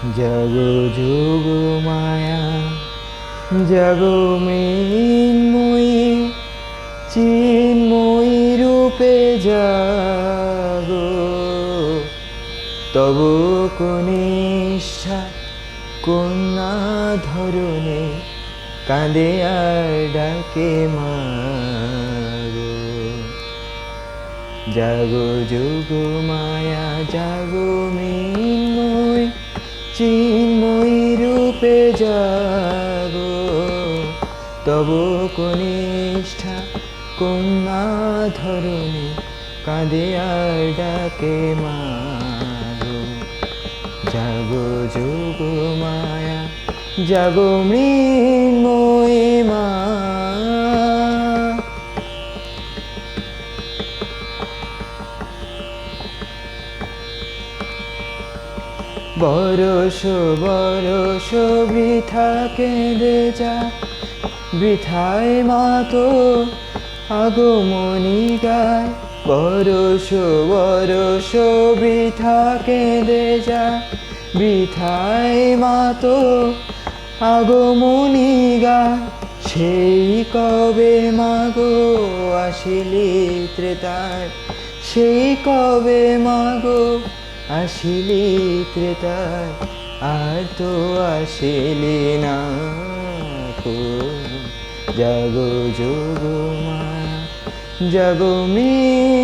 জগো যোগ মায়া, জগো মৃন্ময়ী, চিন্ময়ী রূপে জাগো। তবু কনিষ্ঠা কন্যা ধরনে কাঁদে আর ডাকে মাগো। জাগো যোগ মায়া, জাগো মৃন্ময় চিন্ময়ী রূপে যাব। তবু কনিষ্ঠা কন্যা ধরণী কাঁদে আর ডাকে মাগো। জাগো যোগ মায়া জাগো মৃন্ময়ী বরস বরস বৃথা কেঁদে যা। বৃথায় মাতো আগমনি গায়। বরস বরস বৃথা কেঁদে যা। বৃথায় মাতো আগমনি গায়। সেই কবে মাগো আসিলি ত্রেতায়? সেই কবে মাগো আসিলি ত্রেতায় আর তো আসিলি না জাগো যোগ মা জাগো মৃন্ময়ী মা